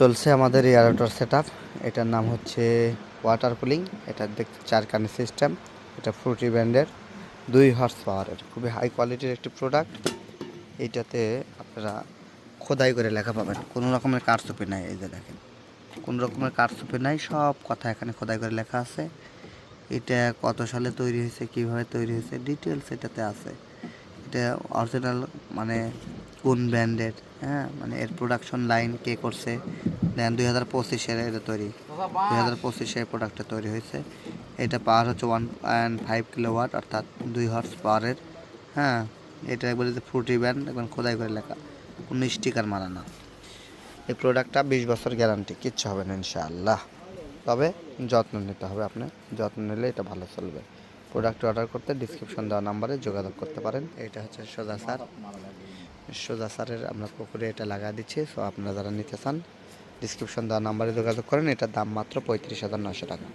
চলছে আমাদের এয়ারোটার set up এটার নাম হচ্ছে ওয়াটার কুলিং এটা দেখতে চার কানের সিস্টেম এটা ফ্রুটি ব্র্যান্ডের দুই হর্স পাওয়ারের খুবই হাই কোয়ালিটির একটি প্রোডাক্ট এইটাতে আপনারা খোদাই করে লেখা পাবেন। কোনো রকমের কারচুপি নাই এই যে দেখেন। কোনো রকমের কারচুপি নাই। সব কথা এখানে খোদাই করে লেখা আছে। এটা কত সালে তৈরি হয়েছে, কীভাবে তৈরি হয়েছে ডিটেলস এটাতে আছে। এটা অরিজিনাল মানে কোন ব্র্যান্ডের? হ্যাঁ মানে এর প্রোডাকশন লাইন কে করছে? দেন দুই হাজার পঁচিশের এটা তৈরি। দুই হাজার পঁচিশে প্রোডাক্টটা তৈরি হয়েছে। এটা পাওয়ার হচ্ছে ওয়ান পয়েন্ট ফাইভ কিলোওয়াট অর্থাৎ দুই হর্স পাওয়ারের হ্যাঁ এটা একবার যদি ফ্রুটি ব্যান্ড, একবার খোদাই করে লেখা। কোনো স্টিকার মারা না। এই প্রোডাক্টটা বিশ বছর গ্যারান্টি কিচ্ছু হবে না, ইনশাআল্লাহ। তবে যত্ন নিতে হবে আপনি। যত্ন নিলে এটা ভালো চলবে। প্রোডাক্ট অর্ডার করতে ডিসক্রিপশন দেওয়া নাম্বারে যোগাযোগ করতে পারেন। এটা হচ্ছে সোজা স্যার। সোজা সারের আমরা পুকুরে এটা লাগা দিচ্ছি। সো আপনারা যারা নিতে চান ডিসক্রিপশন দেওয়া নাম্বারে যোগাযোগ করেন। এটার দাম মাত্র পঁয়ত্রিশ হাজার নশো টাকা।